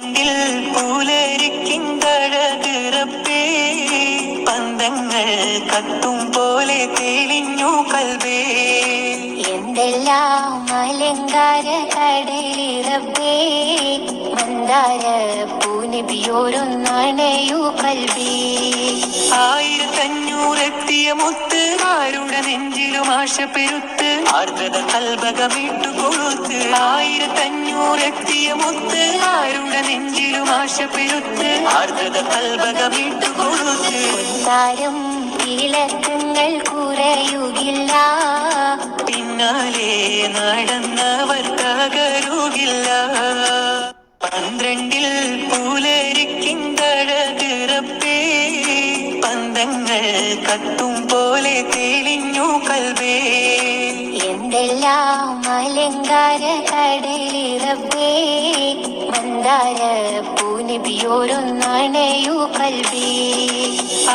പൂലരിക്കിന്തഴകിറപ്പേ പന്തങ്ങൾ കത്തും പോലെ തെളിഞ്ഞു കൽവേ. എന്തെല്ലാം അലങ്കാര കടലിറപ്പേ മന്ദാര പൂനിബിയോരൊന്നണയു കൽവേ. ആയിരത്തഞ്ഞൂറെത്തിയ മുത്ത് ആരുടെ നെഞ്ചിലും ആശ പെരുത്ത് ആർദ്രത കൽബകമിട്ടു കൊഴുത്ത് ആയിരത്തഞ്ഞൂറെത്തിയ മുത്ത് ആരുടെ നെഞ്ചിലും ആശ പെരുത്ത് ആർദ്രത കൽബകമിട്ടു കൊഴുത്ത് താരം തിളക്കങ്ങൾ കുറയുകില്ല. പിന്നാലെ നടന്നവർ തകരുകില്ല പന്ത്രണ്ടിൽ പൂലരിക്കിന്തഴകിറപ്പേ പന്തങ്ങൾ കത്തും പോലെ തെളിഞ്ഞു കൽവേ. എന്തെല്ലാം അലങ്കാര കടലിറപ്പേ മന്ദാര പൂനിബിയോരൊന്നണയു കൽവി.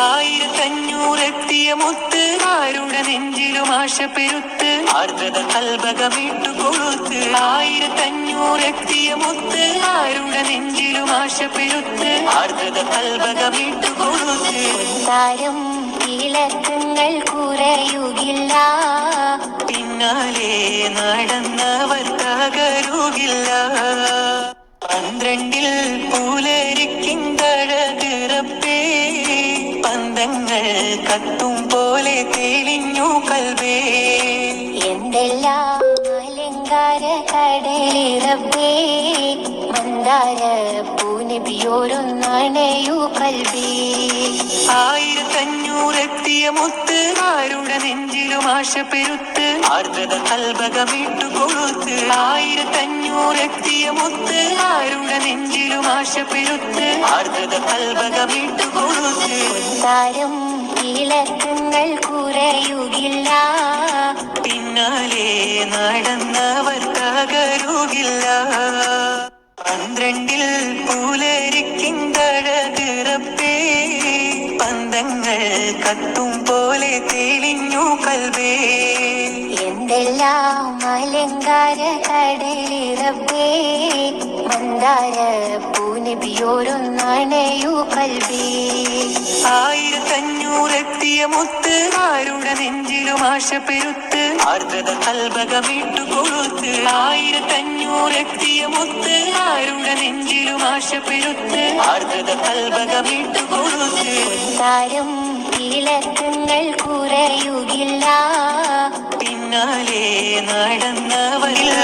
ആയിരത്തഞ്ഞൂറെത്തിയ മുത്ത് ആരുടെ നെഞ്ചിലും ആശ പെരുത്ത് ആർദ്രത കൽബകമിട്ടു കൊടുത്ത് ആയിരത്തഞ്ഞൂറെത്തിയ മുത്ത് ആരുടെ നെഞ്ചിലും ആശ പെരുത്ത് ആർദ്രത കൽബകമിട്ടു കൊടുത്ത് താരം തിളക്കങ്ങൾ കുറയുകില്ല. പിന്നാലെ നടന്നവർ തകരുകില്ല. പന്ത്രണ്ടിൽ പൂലരിക്കിന്തഴകിറപ്പേ പന്തങ്ങൾ കത്തും പോലെ തെളിഞ്ഞു കൽവേ. എന്തെല്ലാം അലങ്കാര കടലിറപ്പേ മന്ദാര പൂനിബിയോരൊന്നണയു കൽവി. ആയിരത്തഞ്ഞൂറെത്തിയ മുത്ത് ആരുടെ നെഞ്ചിലും ആശ പെരുത്ത് ആർദ്രത കൽബകമിട്ടു കൊഴുത്ത് ആയിരത്തഞ്ഞൂറെത്തിയ മുത്ത് ആരുടെ നെഞ്ചിലും ആശ പെരുത്ത് ആർദ്രത കൽബകമിട്ടു കൊഴുത്ത് താരം ഇളക്കങ്ങൾ കുറയുകില്ല. പിന്നാലെ നടന്നവർ തകരുകില്ല. പന്ത്രണ്ടിൽ പൂലരിക്കിന്തഴകിറപ്പേ പന്തങ്ങൾ കത്തും പോലെ തെളിഞ്ഞു കൽവേ. എന്തെല്ലാം അലങ്കാര കടലിറപ്പേ. മന്ദാര പൂനിബിയോരൊന്നണയു കൽവി. ആയിരത്തഞ്ഞൂറെത്തിയ മുത്ത് ആരുടെ നെഞ്ചിലും ആശ പെരുത്ത്. ആർദ്രത കൽബകമിട്ടു കൊഴുത്ത് ആയിരത്തഞ്ഞൂറെത്തിയ മുത്ത് ആരുടെ നെഞ്ചിലും ആശ പെരുത്ത്. ആർദ്രത കൽബകമിട്ടു കൊഴുത്ത് താരം തിളക്കങ്ങൾ കുറയുകില്ല. പിന്നാലെ നടന്നവരില്ല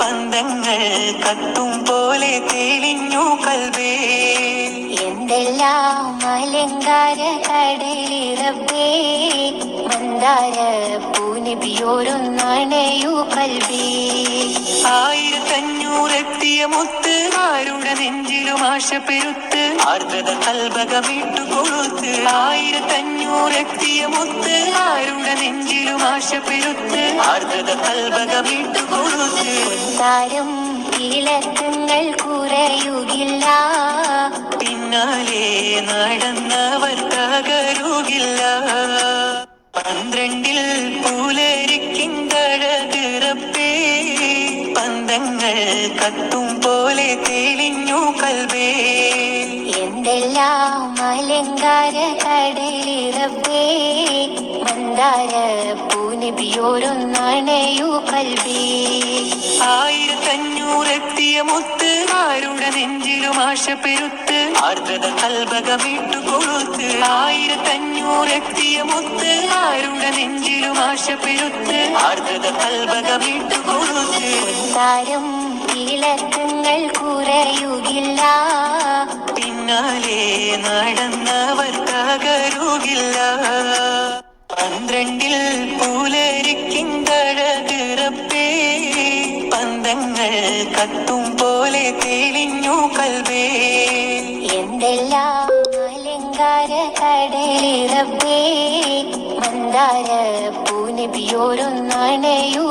പന്തങ്ങൾ കത്തും പോലെ തെളിഞ്ഞു കൽവേ. എന്തെല്ലാം അലങ്കാര കടലിറബേ മന്ദാര പൂനിബിയോരൊന്നണയു കൽവി. ആയിരത്തഞ്ഞൂറെത്തിയ മുത്ത് ആരുടെ നെഞ്ചിലും ആശ പെരുത്ത് ആർദ്രത കൽബകമിട്ടു കൊഴുത്ത് ആയിരത്തഞ്ഞൂറെത്തിയ മുത്ത് ആരുടെ നെഞ്ചിലും ആശ പെരുത്ത് ആർദ്രത കൽബകമിട്ടു കൊഴുത്ത് താരം തിളക്കങ്ങൾ കുറയുകില്ല പിന്നാലെ നടന്നവർ തകരുകില്ല പന്ത്രണ്ടിൽ പൂലരിക്കിന്തഴതിറപ്പേ പന്തങ്ങൾ കത്തും പോലെ തെളിഞ്ഞു കൽവേ. എന്തെല്ലാം അലങ്കാര കടലിറപ്പേ. മന്ദാര പൂനിബിയോരൊന്നണയു കൽവേ. ആയിരത്തഞ്ഞൂറെത്തിയ മുത്ത് ആരുടെ നെഞ്ചിലും ആശ പെരുത്ത് ആർദ്രത കൽബകമിട്ടു കൊഴുത്ത് ആയിരത്തഞ്ഞൂറെത്തിയ മുത്ത്. ആരുടെ നെഞ്ചിലും ആശ പെരുത്ത് ആർദ്രത കൽബകമിട്ടു കൊഴുത്ത് താരം ഇളക്കങ്ങൾ കുറയുകില്ല. പിന്നാലെ നടന്നവർ തകരുകില്ല പന്ത്രണ്ടിൽ പൂലരിക്കിന്തഴകിറപ്പേ പന്തങ്ങൾ കത്തും മന്ദാര പൂനിബിയോരൊന്നണയു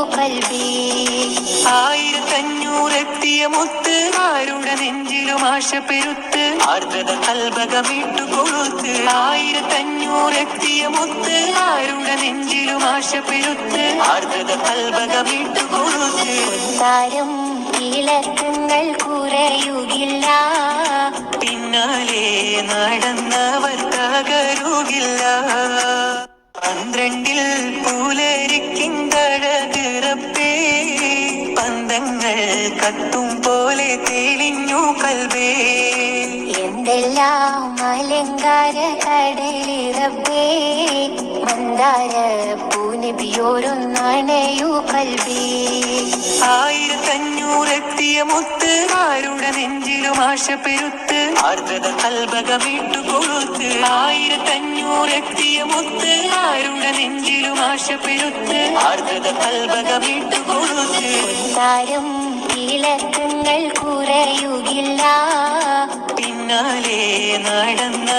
ആയിരത്തഞ്ഞൂറെത്തിയ മുത്ത് ആരുടെ നെഞ്ചിലും ആശ പെരുത്ത് ആർദ്രത കൽബകമിട്ടു കൊഴുത്ത്. ആയിരത്തഞ്ഞൂറെത്തിയ മുത്ത് ആരുടെ നെഞ്ചിലും ആശ പെരുത്ത് ആർദ്രത കൽബകമിട്ടു കൊഴുത്ത്. താരം ഇളക്കങ്ങൾ കുറയുകില്ല. പിന്നാലെ നടന്നവർ തകരുകില്ല പന്ത്രണ്ടിൽ പൂലരിക്കിന്തഴകിറപ്പേ പന്തങ്ങൾ കത്തും പോലെ തെളിഞ്ഞു കൽവേ. എന്തെല്ലാം അലങ്കാര കടലിറപ്പേ മന്ദാര പൂനബിയോരൊന്നണയു കൽവി. ആയിരത്തഞ്ഞൂറെത്തിയ മുത്ത് ആരുടെ നെഞ്ചിലും ആശ പെരുത്ത് ആർദ്രത കൽബകമിട്ടു കൊഴുത്ത് ആയിരത്തഞ്ഞൂറെത്തിയ മുത്ത് ആരുടെ നെഞ്ചിലും ആശ പെരുത്ത് ആർദ്രത കൽബകമിട്ടു കൊഴുത്ത് താരം ഇളക്കങ്ങൾ കുറയുകില്ല. പിന്നാലെ നടന്നവർ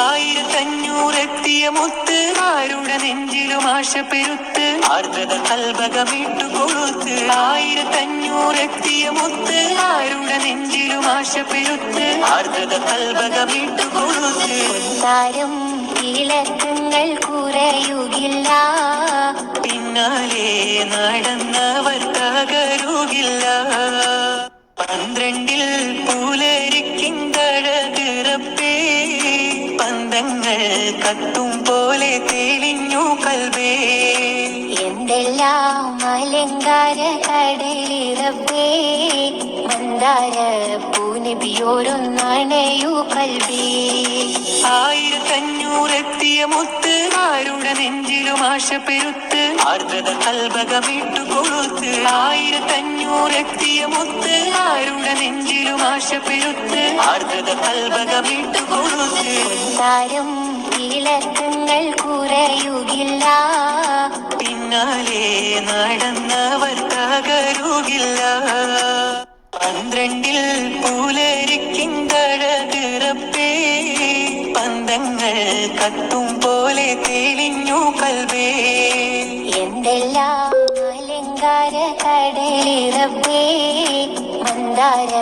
ആയിരത്തഞ്ഞൂറെത്തിയ മുത്ത് ആരുടെ നെഞ്ചിലും ആശ പെരുത്ത് ആർദ്രത കൽബകമിട്ടു കൊടുത്ത് ആയിരത്തഞ്ഞൂറെത്തിയ മുത്ത് ആരുടെ നെഞ്ചിലും ആശ പെരുത്ത് ആർദ്രത കൽബകമിട്ടു കൊടുത്ത് താരം ഇളക്കങ്ങൾ കുറയുകില്ല. പിന്നാലെ നടന്നവർ തകരുകില്ല. പന്ത്രണ്ടിൽ പുലരിക്കിന്തഴകിറപ്പേ കത്തും പോലെ തെളിഞ്ഞു കൽവേ. എന്തെല്ലാം അലങ്കാര കടലിറപ്പേ മന്ദാര പൂനിബിയോരൊന്നണയു കൽവേ. ആയിരത്തഞ്ഞൂറെത്തിയ മുത്ത് ആരുടെ നെഞ്ചിലും ആശ പെരുത്ത്. ആർദ്രത കൽബകമിട്ടു കൊഴുത്ത് ആയിരത്തഞ്ഞൂറെത്തിയ മുത്ത് ആരുടെ നെഞ്ചിലും ആശ പെരുത്ത്. ആർദ്രത കൽബകമിട്ടു കൊഴുത്ത് താരം തിളക്കങ്ങൾ കുറയുകില്ല. പിന്നാലെ നടന്നവർ തകരുകില്ല. പന്ത്രണ്ടിൽ പൂലരിക്കിന്തഴകിറപ്പേ പന്തങ്ങൾ കത്തും പോലെ തെളിഞ്ഞു കൽവേ. എന്തെല്ലാം അലങ്കാര കടലിറബേ മന്ദാര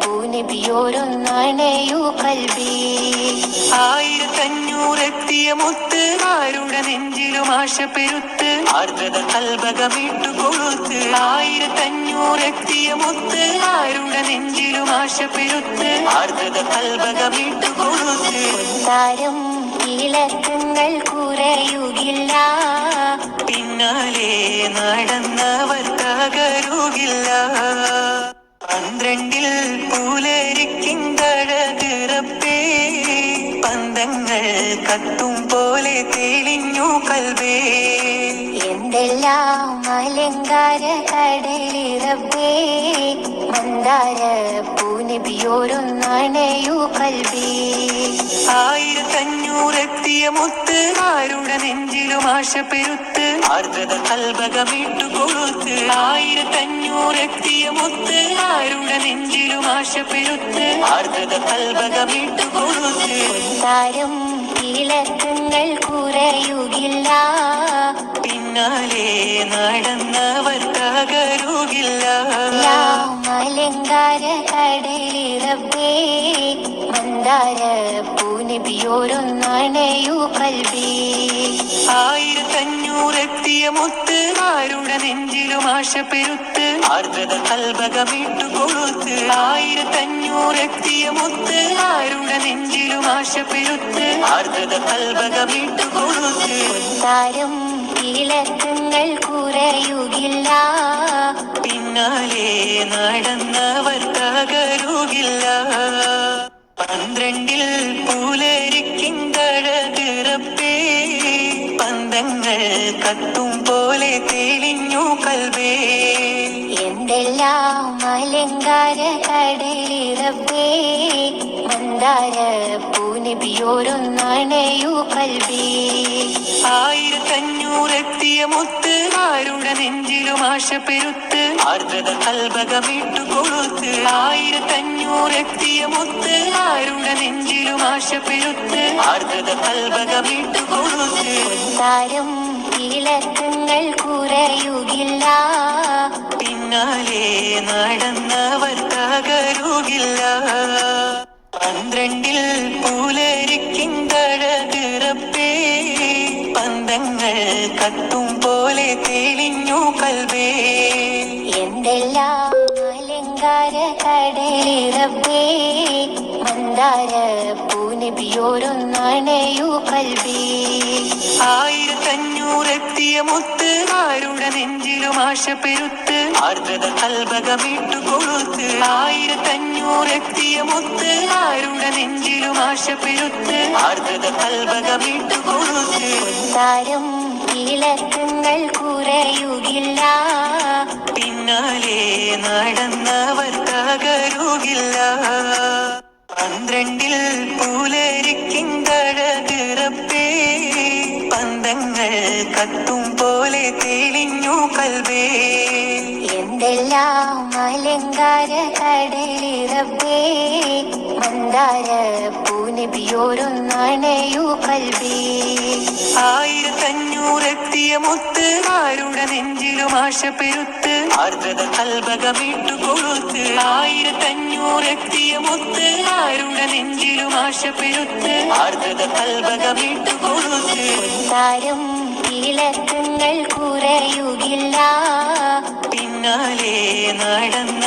പൂനബിയോരൊന്നണയു കൽബേ ആയിരത്തഞ്ഞൂറെത്തിയ മുത്ത് ആരുടെ നെഞ്ചിലും ആശ പെരുത്ത് ആർദ്രത കൽബകമിട്ടു കൊടുത്ത് ആയിരത്തഞ്ഞൂറെത്തിയ മുത്ത് ആരുടെ നെഞ്ചിലും ആശ പെരുത്ത് ആർദ്രത കൽബകമിട്ടു കൊടുത്ത് താരം തിളക്കങ്ങൾ കുറയുകില്ല. പിന്നാലെ നടന്നവർ തകരുകില്ല. പന്ത്രണ്ടിൽ പൂലരിക്കിന്തഴകിറപ്പേ പന്തങ്ങൾ കത്തും പോലെ തെളിഞ്ഞു കൽവേ. എന്തെല്ലാം അലങ്കാര കടലിറപ്പേ മന്ദാര പൂനബിയോരൊന്നണയു കൽവി. ആയിരത്തഞ്ഞൂറെത്തിയ മുത്ത് ആരുടെ നെഞ്ചിലും ആശ പെരുത്ത് ആർദ്രത കൽബകമിട്ടു കൊടുത്ത് ആയിരത്തഞ്ഞൂറെത്തിയ മുത്ത് ആരുടെ നെഞ്ചിലും ആശ പെരുത്ത് ആർദ്രത കൽബകമിട്ടു കൊടുത്ത് താരം ഇളക്കങ്ങൾ കുറയുകില്ല. പിന്നാലെ നടന്നവർ തകരുകില്ല. അലങ്കാര കടലിറബേ മന്ദാര പൂനബിയോരൊന്നണയു കൽബേ ആയിരത്തഞ്ഞൂറെത്തിയ മുത്ത് ആരുടെ നെഞ്ചിലും ആശ പെരുത്ത് ആർദ്രത കൽബകമിട്ടു കൊടുത്ത് ആയിരത്തഞ്ഞൂറെത്തിയ മുത്ത് ആരുടെ നെഞ്ചിലും ആശ പെരുത്ത് ആർദ്രത കൽബകമിട്ടു കൊടുത്ത് താരം തിളക്കങ്ങൾ കുറയുകില്ല പിന്നാലെ നടന്നവർ തകരുകില്ല. പന്ത്രണ്ടിൽ പുലരിക്കിന്തഴകിറപ്പേ പന്തങ്ങൾ കത്തും പോലെ തെളിഞ്ഞു കൽവേ. എന്തെല്ലാം അലങ്കാര കടലിറപ്പേ. മന്ദാര പൂനബിയോരൊന്നണയു കൽവേ. ആയിരത്തഞ്ഞൂറെത്തിയ മുത്ത് ആരുടെ നെഞ്ചിലും ആശ പെരുത്ത്? ആർദ്രത കൽബകമിട്ടു കൊളുത്ത്. ആയിരത്തഞ്ഞൂറെത്തിയ മുത്ത്. ആരുടെ നെഞ്ചിലും ആശ പെരുത്ത്? ആർദ്രത കൽബകമിട്ടു കൊളുത്ത്. താരം തിളക്കങ്ങൾ കുറയുകില്ല. പിന്നാലെ നടന്നവർ തകരുകില്ല. പന്ത്രണ്ടിൽ പൂലരിക്കിന്തഴകിറപ്പേ പന്തങ്ങൾ കത്തും പൂനബിയോരൊന്നണയു കൽവേ ആയിരത്തഞ്ഞൂറെത്തിയ മുത്ത് ആരുടെ നെഞ്ചിലും ആശ പെരുത്ത്? ആർദ്രത കൽബകമിട്ടു കൊടുത്ത് ആയിരത്തഞ്ഞൂറെത്തിയ മുത്ത് ആരുടെ നെഞ്ചിലും ആശ പെരുത്ത്? ആർദ്രത കൽബകമിട്ടു കൊടുത്ത് താരം തിളക്കങ്ങൾ കുറയുകില്ല. പിന്നാലെ നടന്നവർ തകരുകില്ല. പന്ത്രണ്ടിൽ പൂലരിക്കിന്തഴകിറപ്പേ പന്തങ്ങൾ കത്തും പോലെ തെളിഞ്ഞു കൽവേ. എന്തെല്ലാം അലങ്കാര കടലിറബേ മന്ദാര പൂനബിയോരൊന്നണയു കൽവി. ആയിരത്തഞ്ഞൂറെത്തിയ മുത്ത് ആരുടെ നെഞ്ചിലും ആശ പെരുത്ത് ആർദ്രത കൽബകമിട്ടു കൊടുത്ത് ആയിരത്തഞ്ഞൂറെത്തിയ മുത്ത് ആരുടെ നെഞ്ചിലും ആശ പെരുത്ത് ആർദ്രത കൽബകമിട്ടു കൊളുത്ത്. താരം ഇളക്കങ്ങൾ കുറയുകില്ല. പിന്നാലെ നടന്ന